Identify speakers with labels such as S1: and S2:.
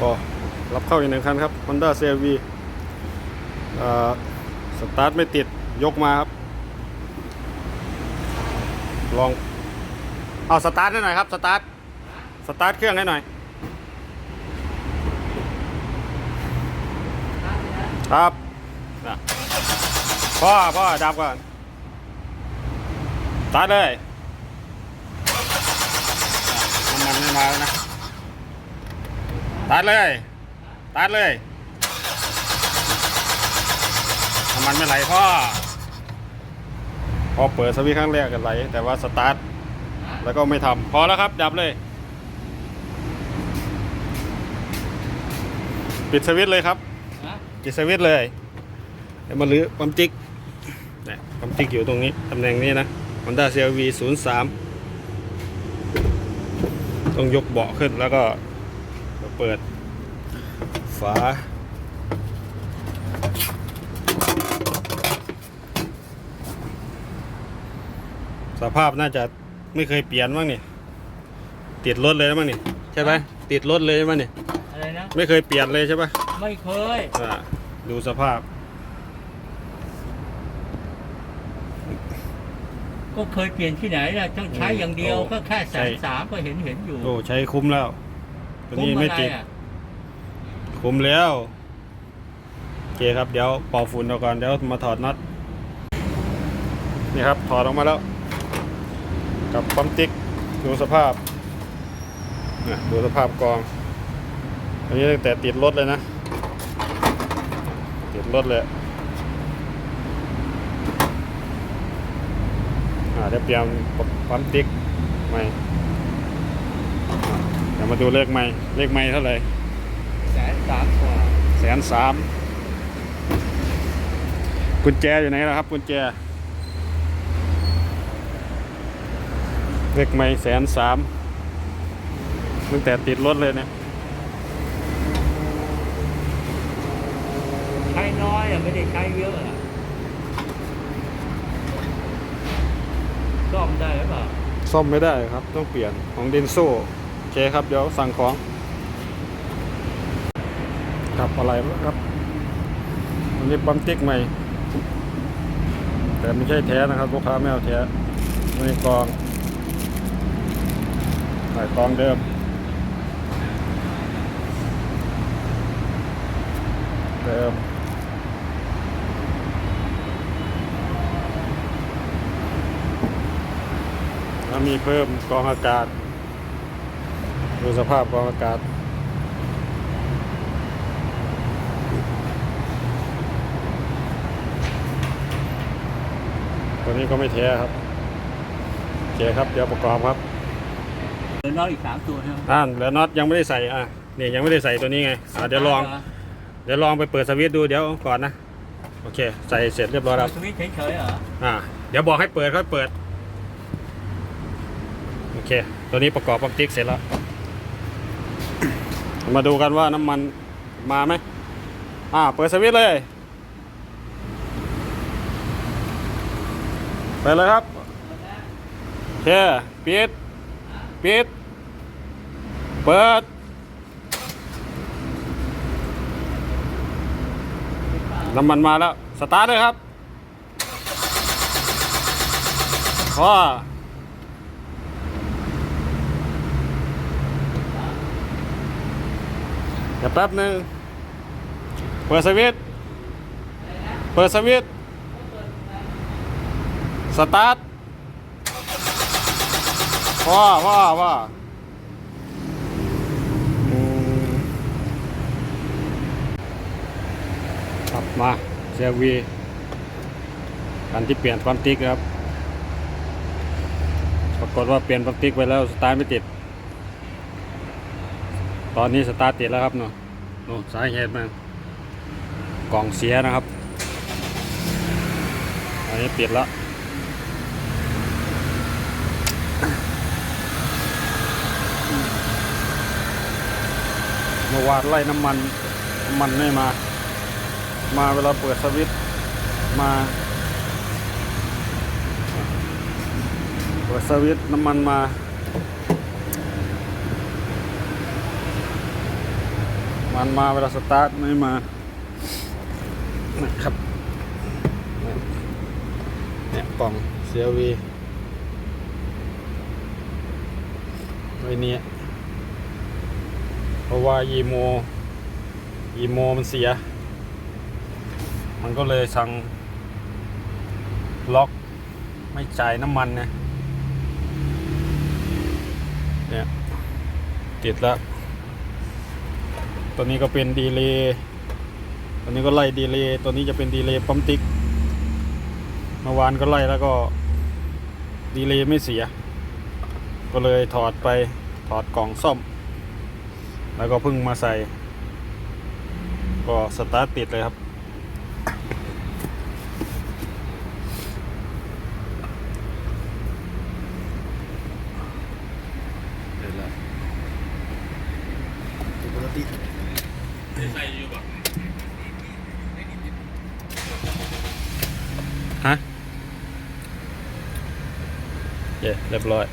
S1: ก็รับเข้าอีกหนึ่งคันครับ Honda CRV เอ่อสตาร์ทไม่ติดยกมาครับ ลอง เอาสตาร์ทให้หน่อยครับสตาร์ทสตาร์ทเครื่องให้หน่อย ครับพ่อพ่อดับก่อนสตาร์ทเลยน้ำมันไม่มาแล้วนะ ตัดเลย ตัดเลยน้ำมันไม่ไหลพ่อ พอเปิดสวิตช์ครั้งแรกก็ไหล แต่ว่าสตาร์ทแล้วก็ไม่ทำพอแล้วครับ ดับเลย ปิดสวิตช์เลยครับปิดสวิตช์เลยเดี๋ยวมาลื้อปั๊มติ๊กเนี่ยปั๊มติ๊กอยู่ตรงนี้ตำแหน่งนี้นะ Honda CRV 03 ต้องยกเบาะขึ้นแล้วก็ เปิดฝา สภาพน่าจะไม่เคยเปลี่ยนมั้งนี่ ติดรถเลยมั้งนี่ ใช่ไหมติดรถเลยมั้งนี่
S2: อะไรนะ
S1: ไม่เคยเปลี่ยนเลยใช่ปะ
S2: ไม่เคย
S1: อ่าดูสภาพ
S2: ก็เคยเปลี่ยนที่ไหนล่ะต้องใช้อย่างเดียว
S1: โอ้
S2: ก็แค่แส
S1: ใช่
S2: นสามก็เห็นเห็นอยู่
S1: โอ้ใช้คุ้มแล้ว ตัวนี้ไม่ติด
S2: คุ
S1: มแล้ว โอเคครับ เดี๋ยวเป่าฝุ่นเอาก่อน เดี๋ยวมาถอดน็อต นี่ครับ ถอดออกมาแล้ว กับปั๊มติ๊ก ดูสภาพนะดูสภาพกอง อันนี้ตั้งแต่ติดรถเลยนะ ติดรถเลยอ่าเดี๋ยวเปลี่ยนปั๊มติ๊กใหม่ ยวมาดูเลขใหม่เลขใหม่เท่าไหร่
S2: แสนสามกว่า
S1: แสนสามกุญแจอยู่ไหนล่ะครับกุญแจ เลขไม่แสนสามตั้งแต่ติดรถเลยเนี่ย
S2: ใช้น้อยอะไม่ได้ใช้เยอะอะซ่อมได้หรือเปล่า
S1: ซ่อมไม่ได้ครับ ต้องเปลี่ยนของเดนโซโอ เคครับ เดี๋ยวสั่งของครับอะไรแล้วครับอันนี้ปั๊มติ๊กใหม่ แต่ไม่ใช่แท้นะครับ ลูกค้าไม่เอาแท้ไม่กองใส่กองเดิม เดิมแล้วมีเพิ่มกองอากาศ ดูสภาพกรองอากาศ ตัวนี้ก็ไม่แท้ครับโอเคครับ เดี๋ยวประกอบครับ
S2: เหลือน้อยอีกสามตัวใช่ไหม
S1: อ่านแล้วน็อตยังไม่ได้ใส่อะนี่ยังไม่ได้ใส่ตัวนี้ไงอะเดี๋ยวลอง เดี๋ยวลองไปเปิดสวิตช์ดูเดี๋ยวก่อนนะ โอเค ใส่เสร็จเรียบร้อย
S2: เปิ
S1: แล้
S2: ด
S1: ว
S2: สวิตช์เฉยๆเหรอ
S1: อ่า เดี๋ยวบอกให้เปิดค่อยเปิด โอเค ตัวนี้ประกอบปั๊มติ๊กเสร็จแล้ว มาดูกันว่าน้ำมันมาไหมอ่า เปิดสวิตช์เลย ไปเลยครับโอเคปิด ปิด เปิด น้ำมันมาแล้ว สตาร์ทเลยครับพอ ดี๋ยวแป๊บหนึ่งเปิดสวิตช์เปิดสวิตช์สตาร์ทพ่อพ่อพ่ออืมครับมาเซวีกันที่เปลี่ยนปั๊มติ๊กครับ ปรากฏว่าเปลี่ยนปั๊มติ๊กไปแล้วสตาร์ทไม่ติด ตอนนี้สตาร์ทติดแล้วครับเนาะโน่นสาเหตุมันกล่องเสียนะครับ อันนี้ปิดแล้วเมื่อวานไล่น้ำมันน้ำมันไม่มา มาเวลาเปิดสวิตมาเปิดสวิตน้ำมันมา มันมาเวลาสตาร์ทไม่มานะครับเนี่ยกล่อง CLV ไว้เนี่ยเพราะว่ายีโมยีโมมันเสีย มันก็เลยสั่งล็อกไม่จ่ายน้ำมันนะเนี่ยติดแล้ว ตัวนี้ก็เป็นดีเลย์ตัวนี้ก็ไล่ดีเลย์ตัวนี้จะเป็นดีเลย์ปั๊มติ๊กเมื่อวานก็ไล่แล้วก็ดีเลย์ไม่เสีย ก็เลยถอดไปถอดกล่องซ่อม แล้วก็พิ่งมาใส่ ก็สตาร์ทติดเลยครับ เดี๋ยวแล้วปกติ ฮะเย้เรียบร้อย